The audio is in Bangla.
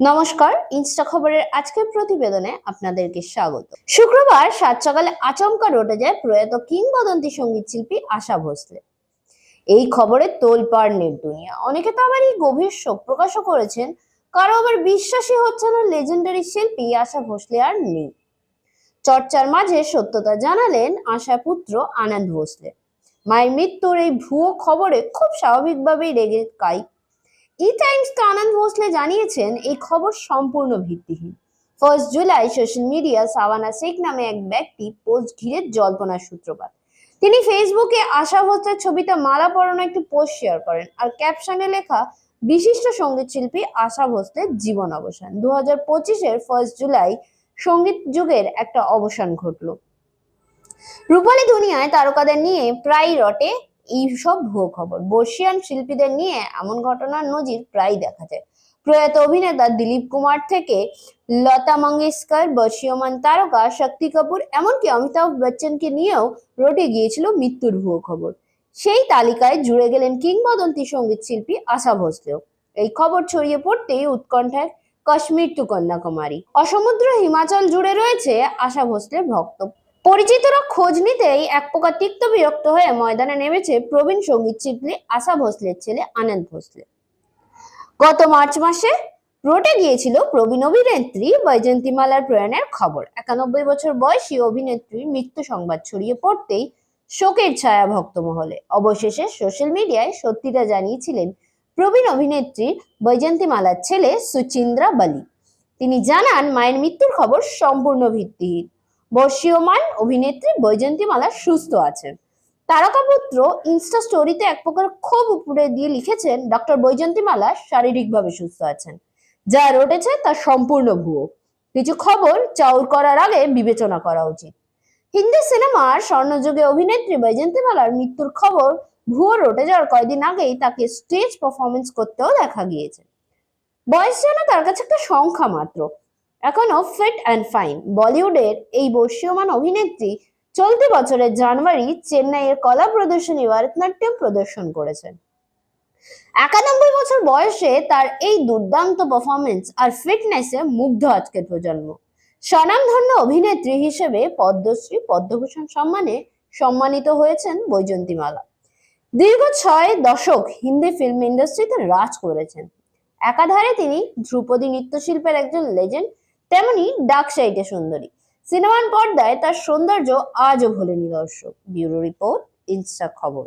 নমস্কার, ইনস্টা খবরের আজকের প্রতিবেদনে আপনাদেরকে স্বাগত। শুক্রবার সাত সকালে আচমকা রটে যায় প্রয়াত কিংবদন্তি সংগীত শিল্পী আশা ভোসলে। এই খবরে তোলপাড় নেট দুনিয়া অনেকে তো আবার এই গভীর শোক প্রকাশও করেছেন। কারও আবার বিশ্বাসই হচ্ছে না লেজেন্ডারি শিল্পী আশা ভোসলে আর নেই। চর্চার মাঝে সত্যতা জানালেন আশা পুত্র আনন্দ ভোসলে। মায়ের মৃত্যুর এই ভুয়ো খবরে খুব স্বাভাবিকভাবেই রেগে কাই ই টাইমসকে আনন্দ ভোসলে জানিয়েছেন এই খবর সম্পূর্ণ ভিত্তিহীন। First July social media Sawana Sheikh নামে এক ব্যক্তি পোস্ট ঘিরে জল্পনার সূত্রপাত। তিনি ফেসবুকে আশা ভোসলের ছবিতে মালা পরানো একটি পোস্ট শেয়ার করেন আর ক্যাপশনে লেখা, বিশিষ্ট সংগীত শিল্পী আশা ভোসলের জীবন অবসান। দু হাজার পঁচিশের ফার্স্ট জুলাই সংগীত যুগের একটা অবসান ঘটল। রূপালী দুনিয়ায় তারকাদের নিয়ে প্রায় রটে এই সব ভুয়ো খবর। বর্ষিয়ান শিল্পীদের নিয়ে এমন ঘটনার নজির প্রায় দেখা যায়। প্রয়াত অভিনেতা দিলীপ কুমার থেকে লতা মঙ্গেশকর, বর্ষীয়মান তারকা শক্তি কাপুর, এমনকি অমিতাভ বচ্চনকে নিয়েও রটে গিয়েছিল মৃত্যুর ভুয়ো খবর। সেই তালিকায় জুড়ে গেলেন কিংবদন্তি সংগীত শিল্পী আশা ভোসলেও। এই খবর ছড়িয়ে পড়তেই উৎকণ্ঠায় কাশ্মীর টু কন্যাকুমারী। অসমুদ্র, হিমাচল জুড়ে রয়েছে আশা ভোসলের ভক্ত। পরিচিতরা খোঁজ নিতেই এক প্রকার তিক্ত বিরক্ত হয়ে ময়দানে নেমেছে প্রবীণ সংগীত শিল্পী আশা ভোসলের ছেলে আনন্দ ভোসলে। গত মার্চ মাসে রটে গিয়েছিল প্রবীণ অভিনেত্রী বৈজয়ন্তীমালার প্রয়াণের খবর। একানব্বই বছর বয়সী অভিনেত্রীর মৃত্যু সংবাদ ছড়িয়ে পড়তেই শোকের ছায়া ভক্তমহলে অবশেষে সোশ্যাল মিডিয়ায় সত্যিটা জানিয়েছিলেন প্রবীণ অভিনেত্রী বৈজয়ন্তীমালার ছেলে সুচিন্দ্রা বালি। তিনি জানান, মায়ের মৃত্যুর খবর সম্পূর্ণ ভিত্তিহীন। বর্ষীয়মান অভিনেত্রী বৈজয়ন্তীমালা সুস্থ আছেন। তারকাপুত্র ইনস্টা স্টোরিতে এক প্রকার ক্ষোভ উপরে দিয়ে লিখেছেন ডক্টর বৈজয়ন্তীমালা শারীরিকভাবে সুস্থ আছেন। যা রটেছে তা সম্পূর্ণ ভুয়ো। কিছু খবর চাউর করার আগে বিবেচনা করা উচিত। হিন্দি সিনেমার স্বর্ণযুগে অভিনেত্রী বৈজয়ন্তীমালার মৃত্যুর খবর ভুয়ো রটে যাওয়ার কয়েকদিন আগেই তাকে স্টেজ পারফরমেন্স করতেও দেখা গিয়েছে। বয়স যেন তার কাছে একটা সংখ্যা মাত্র। এখনও ফিট অ্যান্ড ফাইন বলিউডের এই বর্ষীয়মান অভিনেত্রী চলতি বছরের জানুয়ারি চেন্নাইয়ের কলা প্রদর্শনী ভারতনাট্যম প্রদর্শন করেছেন। একানব্বই বছর বয়সে তার এই দুর্দান্ত পারফরমেন্স আর ফিটনেসে মুগ্ধ আজকের প্রজন্ম। স্বনামধন্য অভিনেত্রী হিসেবে পদ্মশ্রী, পদ্মভূষণ সম্মানে সম্মানিত হয়েছেন বৈজয়ন্তীমালা। দীর্ঘ ছয় দশক হিন্দি ফিল্ম ইন্ডাস্ট্রিতে রাজ করেছেন। একাধারে তিনি ধ্রুপদী নৃত্যশিল্পের একজন লেজেন্ড তেমনি ডাক সাইটে সুন্দরী। সিনেমান পর্দায় তার সৌন্দর্য আজও ভোলেনি দর্শক। ব্যুরো রিপোর্ট, ইনস্টা খবর।